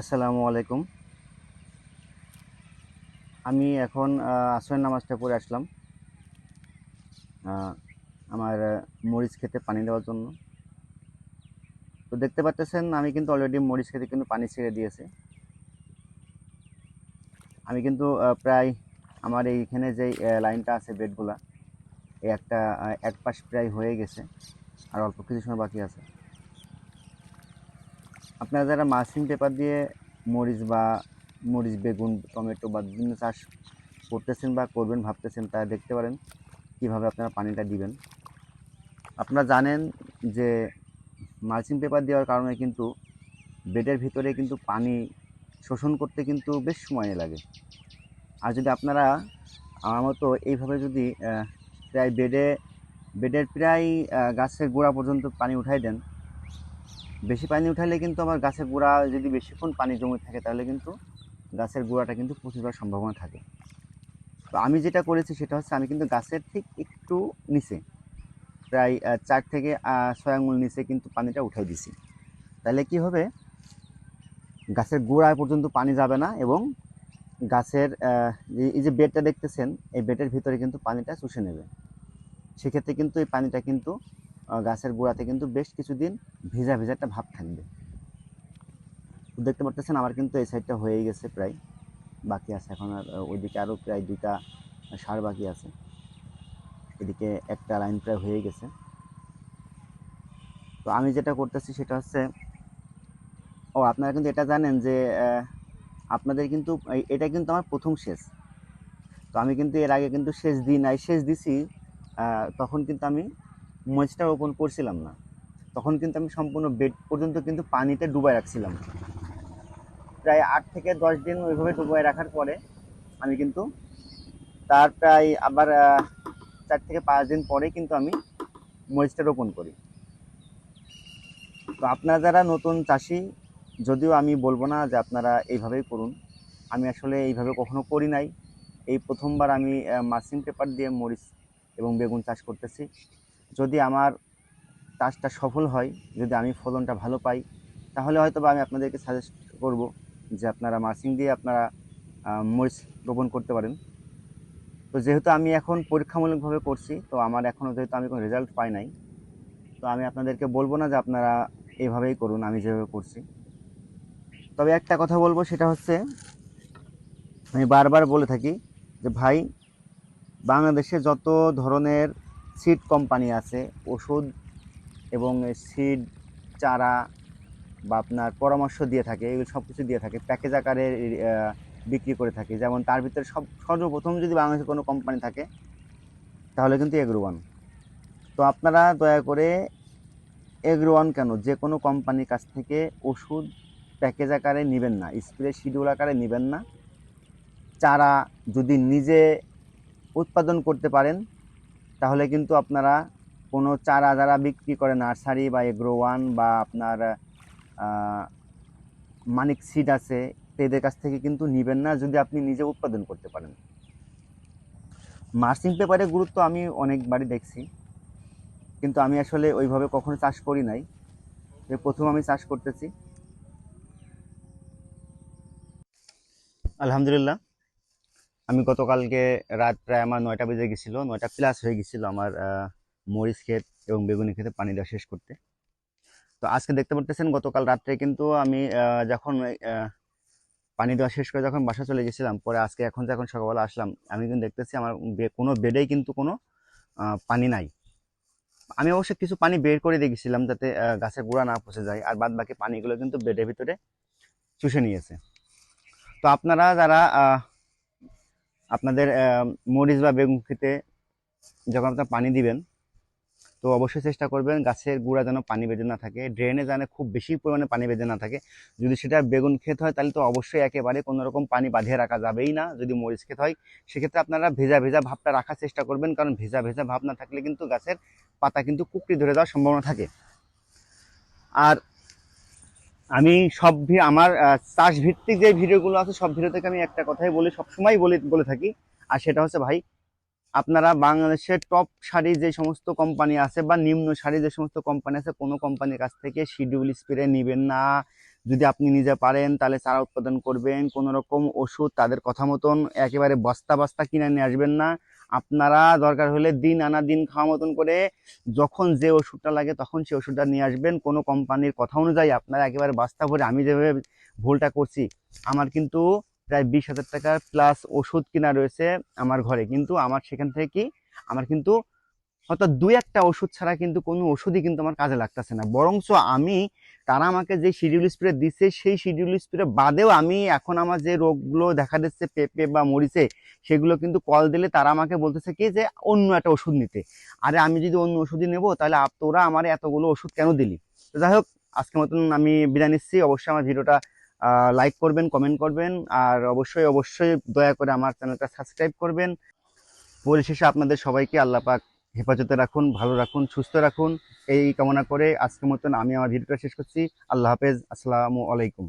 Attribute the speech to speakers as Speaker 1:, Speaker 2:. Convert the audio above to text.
Speaker 1: আসসালামু আলাইকুম। আমি এখন আসরের নামাজটা পড়ে আসলাম। আমার মরিচ খেতে পানি দেওয়ার জন্য। তো দেখতে পাচ্ছেন, আমি কিন্তু অলরেডি মরিচ খেতে কিন্তু পানি ছেড়ে দিয়েছে। আমি কিন্তু প্রায় আমার এইখানে যে লাইনটা আছে বেডগুলা, এই একটা এক পাশ প্রায় হয়ে গেছে। আর অল্প কিছু সময় বাকি আছে। আপনারা যারা মাসিং পেপার দিয়ে মরিচ বা মরিচ, বেগুন, টমেটো বা বিভিন্ন চাষ করতেছেন বা করবেন, ভাবতেছেন তা দেখতে পারেন কীভাবে আপনারা পানিটা দিবেন। আপনারা জানেন যে মালচিং পেপার দেওয়ার কারণে কিন্তু বেডের ভিতরে কিন্তু পানি শোষণ করতে কিন্তু বেশ সময় লাগে। আর যদি আপনারা আমার মতো এইভাবে যদি প্রায় বেডে, বেডের প্রায় গাছের গোড়া পর্যন্ত পানি উঠাই দেন বেশি পানি উঠালে কিন্তু আমার গাছের গোড়া যদি বেশিক্ষণ পানি জমে থাকে, তাহলে কিন্তু গাছের গোড়াটা কিন্তু পচে যাওয়ার সম্ভাবনা থাকে। তো আমি যেটা করেছি সেটা হচ্ছে আমি কিন্তু গাছের ঠিক একটু নিচে, প্রায় চার থেকে ছয় আঙুল নিচে কিন্তু পানিটা উঠাই দিছি। তাহলে কি হবে? গাছের গোড়ায় পর্যন্ত পানি যাবে না এবং গাছের এই- যে বেডটা দেখতেছেন, এই বেডের ভিতরে কিন্তু পানিটা চুষে নেবে। সেক্ষেত্রে কিন্তু এই পানিটা কিন্তু গাছের গোড়াতে কিন্তু বেশ কিছুদিন ভিজা ভিজা একটা ভাব থাকবে। দেখতে পাচ্ছেন আমার কিন্তু এই সাইডটা হয়েই গেছে প্রায়। বাকি আছে এখন আর ওইদিকে আরও প্রায় দুইটা সার বাকি আছে। এদিকে একটা লাইন প্রায় হয়ে গেছে। তো আমি যেটা করতেছি সেটা হচ্ছে, ও, আপনারা কিন্তু এটা জানেন যে আপনাদের কিন্তু এটা কিন্তু আমার প্রথম শেষ তো আমি কিন্তু এর আগে কিন্তু শেষ দিন নাই শেষ দিছি তখন কিন্তু আমি মরিচটা ওপেন করছিলাম না। তখন কিন্তু আমি সম্পূর্ণ বেড পর্যন্ত কিন্তু পানিতে ডুবাই রাখছিলাম। প্রায় আট থেকে দশ দিন ওইভাবে ডুবাই রাখার পরে আমি কিন্তু তার প্রায় আবার চার থেকে পাঁচ দিন পরে কিন্তু আমি মরিচটা রোপণ করি। তো আপনারা যারা নতুন চাষি, যদিও আমি বলব না যে আপনারা এইভাবেই করুন। আমি আসলে এইভাবে কখনো করি নাই। এই প্রথমবার আমি মাসিং পেপার দিয়ে মরিচ এবং বেগুন চাষ করতেছি। যদি আমার চাষটা সফল হয়, যদি আমি ফলনটা ভালো পাই, তাহলে হয়তো বা আমি আপনাদেরকে সাজেস্ট করব যে আপনারা মার্সিং দিয়ে আপনারা মরিচ রোপণ করতে পারেন। তো যেহেতু আমি এখন পরীক্ষামূলকভাবে করছি, তো আমার এখনও যেহেতু আমি কোনো রেজাল্ট পাই নাই, তো আমি আপনাদেরকে বলব না যে আপনারা এইভাবেই করুন, আমি যেভাবে করছি। তবে একটা কথা বলব, সেটা হচ্ছে, আমি বারবার বলে থাকি যে ভাই, বাংলাদেশে যত ধরনের সিড কোম্পানি আছে, ওষুধ এবং সিড, চারা বা আপনার পরামর্শ দিয়ে থাকে, এগুলো সব কিছু দিয়ে থাকে, প্যাকেজ আকারে বিক্রি করে থাকে। যেমন তার ভিতরে সব, সর্বপ্রথম যদি বাংলাদেশে কোনো কোম্পানি থাকে, তাহলে কিন্তু এগ্রো ওয়ান তো আপনারা দয়া করে এগ্রো ওয়ান কেন? যে কোনো কোম্পানির কাছ থেকে ওষুধ প্যাকেজ আকারে নেবেন না, স্প্রে শিডিউল আকারে নেবেন না। চারা যদি নিজে উৎপাদন করতে পারেন তাহলে কিন্তু আপনারা কোনো চারা যারা বিক্রি করে নার্সারি বা এগ্রো ওয়ান বা আপনার মানিক সিড আছে, এদের কাছ থেকে কিন্তু নেবেন না যদি আপনি নিজে উৎপাদন করতে পারেন। মার্সিং পেপারের গুরুত্ব আমি অনেকবারই দেখছি, কিন্তু আমি আসলে ওইভাবে কখনো চাষ করি নাই। এই প্রথম আমি চাষ করতেছি। আলহামদুলিল্লাহ। আমি গতকালকে রাত প্রায় আমার নয়টা বেজে গেছিল, নয়টা প্লাস হয়ে গেছিল আমার মরিচ ক্ষেত এবং বেগুনি ক্ষেতে পানি দেওয়া শেষ করতে। তো আজকে দেখতে পারতেছেন গতকাল রাত্রে কিন্তু আমি যখন পানি দেওয়া শেষ করে যখন বাসা চলে গেছিলাম, পরে আজকে এখন যখন সকালবেলা আসলাম, আমি কিন্তু দেখতেছি আমার কোনো বেডেই কিন্তু কোনো পানি নাই। আমি অবশ্য কিছু পানি বের করে দিয়ে গেছিলাম যাতে গাছের গোড়া না পচে যায়, আর বাদ বাকি পানিগুলো কিন্তু বেডের ভিতরে চুষে নিয়েছে। তো আপনারা যারা আপনাদের মরিচ বা বেগুন খেতে যখন আপনার পানি দিবেন, তো অবশ্যই চেষ্টা করবেন গাছের গুঁড়া যেন পানি বেঁধে না থাকে ড্রেনে যেন খুব বেশি পরিমাণে পানি বেঁধে না থাকে। যদি সেটা বেগুন ক্ষেত হয়, তাহলে তো অবশ্যই একেবারে কোনো রকম পানি বাঁধিয়ে রাখা যাবেই না। যদি মরিচ ক্ষেত হয়, সেক্ষেত্রে আপনারা ভেজা ভেজা ভাবটা রাখার চেষ্টা করবেন, কারণ ভেজা ভেজা ভাব না থাকলে কিন্তু গাছের পাতা কিন্তু কুকড়ি ধরে যাওয়ার সম্ভাবনা থাকে। আর আমি সব আমার চাষ ভিত্তিক যে ভিডিওগুলো আছে, সব ভিডিও থেকে আমি একটা কথাই বলি, সবসময় বলে বলে থাকি। আর সেটা হচ্ছে, ভাই, আপনারা বাংলাদেশের টপ সারি যে সমস্ত কোম্পানি আছে বা নিম্ন সারি যে সমস্ত কোম্পানি আছে, কোনো কোম্পানির কাছ থেকে শিডিউল স্প্রে নেবেন না। যদি আপনি নিজে পারেন, তাহলে চারা উৎপাদন করবেন। কোনো রকম ওষুধ তাদের কথা মতন একেবারে বস্তা বস্তা কিনে নিয়ে আসবেন না। আপনারা দরকার হলে দিন আনা দিন খাওয়া মতন করে যখন যে ওষুধটা লাগে তখন সেই ওষুধটা নিয়ে আসবেন। কোনো কোম্পানির কথা অনুযায়ী আপনারা একেবারে বস্তা ভরে, আমি যেভাবে ভুলটা করছি, আমার কিন্তু প্রায় বিশ হাজার টাকার প্লাস ওষুধ কিনা রয়েছে আমার ঘরে। কিন্তু আমার সেখান থেকে কি, আমার কিন্তু অর্থাৎ দু একটা ওষুধ ছাড়া কিন্তু কোনো ওষুধই কিন্তু আমার কাজে লাগতেছে না। বরঞ্চ আমি তারা আমাকে যে শিডিউল স্প্রে দিচ্ছে সেই শিডিউল স্প্রে বাদেও আমি এখন আমার যে রোগগুলো দেখা দিচ্ছে, পেঁপে বা মরিচে, সেগুলো কিন্তু কল দিলে তারা আমাকে বলতেছে কি যে, অন্য একটা ওষুধ নিতে। আরে আমি যদি অন্য ওষুধই নেব, তাহলে তোরা আমার এতগুলো ওষুধ কেন দিলি? তো যাই হোক, আজকের মতন আমি বিদায় নিচ্ছি। অবশ্যই আমার ভিডিওটা লাইক করবেন কমেন্ট করবেন, আর অবশ্যই অবশ্যই দয়া করে আমার চ্যানেলটা সাবস্ক্রাইব করবেন। পরিশেষে আপনাদের সবাইকে আল্লাহ পাক হেফাজতে রাখুন, ভালো রাখুন, সুস্থ রাখুন। এই কামনা করে আজকের মতন আমি আমার ভিডিওটা শেষ করছি। আল্লাহ হাফেজ। আসসালামু আলাইকুম।